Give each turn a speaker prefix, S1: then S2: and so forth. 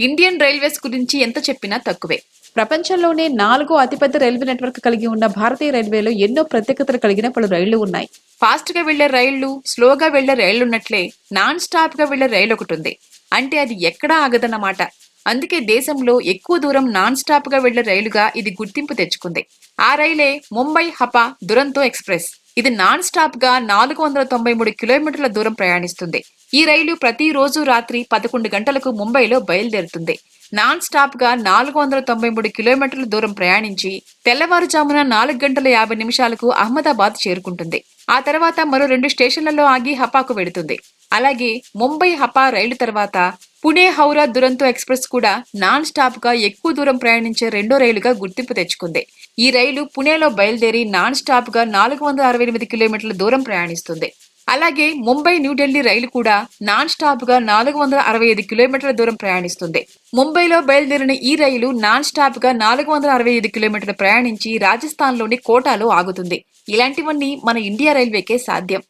S1: Indian railways గురించి ఎంత చెప్పినా తక్కువే.
S2: ప్రపంచంలోనే నాలుగో అతిపెద్ద రైల్వే నెట్వర్క్ కలిగి ఉన్న భారతీయ రైల్వేలో ఎన్నో ప్రత్యేకతలు కలిగిన పలు రైళ్ళు ఉన్నాయి.
S1: ఫాస్ట్గా వెళ్ళే రైళ్ళు స్లోగా వెళ్ళే రైళ్ళు ఉన్నట్లే నాన్ స్టాప్గా వెళ్ళే రైలు ఒకటి ఉంది. అంటే అది ఎక్కడా ఆగదన్నమాట. అందుకే దేశంలో ఎక్కువ దూరం నాన్ స్టాప్గా వెళ్ళే రైలుగా ఇది గుర్తింపు తెచ్చుకుంది. ఆ రైలే ముంబై హపా దురంతో ఎక్స్ప్రెస్. ఇది నాన్ స్టాప్గా నాలుగు వందల తొంభై మూడు కిలోమీటర్ల దూరం ప్రయాణిస్తుంది. ఈ రైలు ప్రతిరోజు రాత్రి పదకొండు గంటలకు ముంబైలో బయలుదేరుతుంది. నాన్ స్టాప్గా నాలుగు వందల తొంభై మూడు కిలోమీటర్ల దూరం ప్రయాణించి తెల్లవారుజామున నాలుగు గంటల యాభై నిమిషాలకు అహ్మదాబాద్ చేరుకుంటుంది. ఆ తర్వాత మరో రెండు స్టేషన్లలో ఆగి హపాకు వెడుతుంది అలాగే ముంబై హపా రైలు తర్వాత పుణే హౌరా దురంతో ఎక్స్ప్రెస్ కూడా నాన్ స్టాప్గా ఎక్కువ దూరం ప్రయాణించే రెండో రైలుగా గుర్తింపు తెచ్చుకుంది. ఈ రైలు పుణేలో బయలుదేరి నాన్ స్టాప్గా నాలుగు వందల అరవై ఎనిమిది కిలోమీటర్ల దూరం ప్రయాణిస్తుంది. అలాగే ముంబై న్యూఢిల్లీ రైలు కూడా నాన్ స్టాప్గా నాలుగు వందల అరవై ఐదు కిలోమీటర్ల దూరం ప్రయాణిస్తుంది. ముంబైలో బయలుదేరిన ఈ రైలు నాన్ స్టాప్గా నాలుగు వందల అరవై ఐదు కిలోమీటర్లు ప్రయాణించి రాజస్థాన్లోని కోటాలో ఆగుతుంది. ఇలాంటివన్నీ మన ఇండియా రైల్వేకే సాధ్యం.